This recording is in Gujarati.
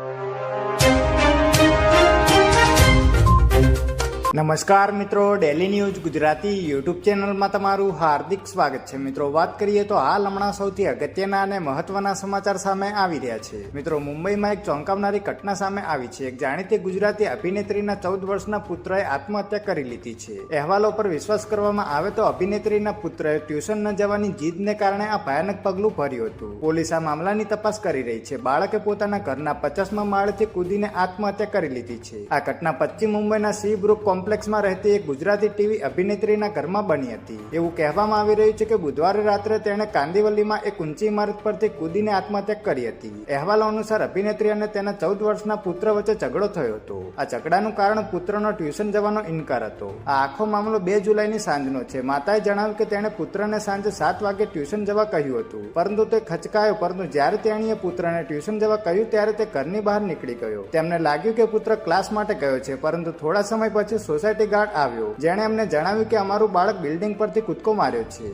you. નમસ્કાર મિત્રો ડેલી ન્યૂઝ ગુજરાતી યુટ્યુબ ચેનલમાં તમારું હાર્દિક સ્વાગત છે. મિત્રો, વાત કરીએ તો હાલ હમણાં સૌથી અગત્યના અને મહત્વના સમાચાર સામે આવી રહ્યા છે. મિત્રો, મુંબઈમાં એક ચોંકાવનારી ઘટના સામે આવી છે. એક જાણીતી ગુજરાતી અભિનેત્રીના ચૌદ વર્ષના પુત્રએ આત્મહત્યા કરી લીધી છે. અહેવાલો પર વિશ્વાસ કરવામાં આવે તો અભિનેત્રીના પુત્રએ ટ્યુશન ન જવાની જીદને કારણે આ ભયાનક પગલું ભર્યું હતું. પોલીસ આ મામલાની તપાસ કરી રહી છે. બાળકે પોતાના ઘરના પચાસમાં માળેથી કૂદીને આત્મહત્યા કરી લીધી છે. આ ઘટના પશ્ચિમ મુંબઈના સી બ્રુક કોમ્પ્લેક્સમાં રહેતી એક ગુજરાતી ટીવી અભિનેત્રીના ઘરમાં બની હતી. એવું કહેવામાં આવી રહ્યું છે કે બુધવારે રાત્રે તેણે કાંદીવલીમાં એક ઊંચી ઇમારત પરથી કૂદીને આત્મહત્યા કરી હતી. અહેવાલો અનુસાર અભિનેત્રી અને તેના ચૌદ વર્ષના પુત્ર વચ્ચે ઝઘડો થયો હતો. આ ઝઘડાનું કારણ પુત્રનો ટ્યુશન જવાનો ઇનકાર હતો. આ આખો મામલો બે જુલાઈની સાંજનો છે. માતાએ જણાવ્યું કે તેણે પુત્રને સાંજે સાત વાગે ટ્યુશન જવા કહ્યું હતું. પરંતુ તે ખચકાયો, પરંતુ જ્યારે તેણીએ પુત્રને ટ્યુશન જવા કહ્યું, ત્યારે તે ઘરની બહાર નીકળી ગયો. તેમને લાગ્યું કે પુત્ર ક્લાસ માટે ગયો છે, પરંતુ થોડા સમય પછી સોસાયટી ગાર્ડ આવ્યો. જેણે એમને જણાવ્યું કે અમારું બાળક બિલ્ડિંગ પરથી કૂદકો માર્યો છે.